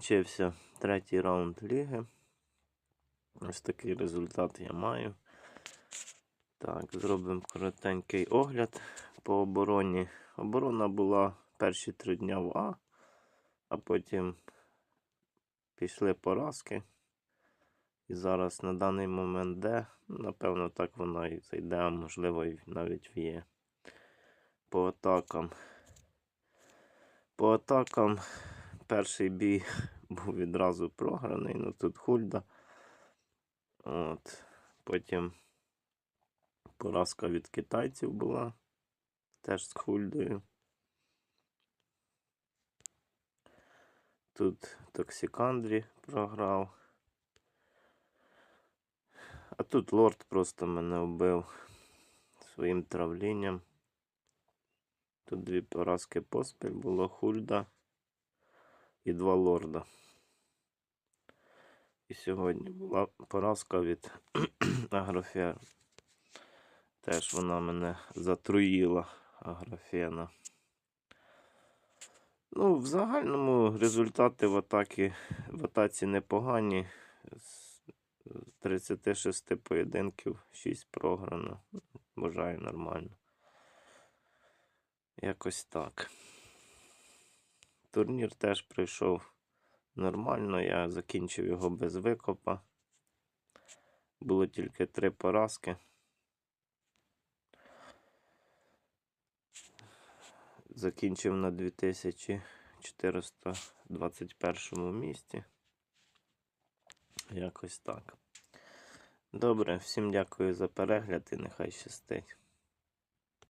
закінчився третій раунд ліги. Ось такий результат я маю. Так, зробимо коротенький огляд по обороні. Оборона була перші три дня в А, а потім пішли поразки. І зараз на даний момент Д. Напевно, так вона і зайде, можливо, і навіть в Є. По атакам. По атакам перший бій був відразу програний, ну тут Хульда. От. Потім поразка від китайців була. Теж з Хульдою. Тут Токсикандрі програв. А тут лорд просто мене вбив своїм травлінням. Тут дві поразки поспіль було Хульда і два лорда. І сьогодні була поразка від Агрофена. Теж вона мене затруїла Агрофена. Ну, в загальному результати в атакі в атаці непогані. З з 36 поєдинків 6 програно. Вважаю нормально. Якось так. Турнір теж пройшов нормально. Я закінчив його без викопа. Було тільки три поразки. Закінчив на 2421 місці. Якось так. Добре, всім дякую за перегляд і нехай щастить.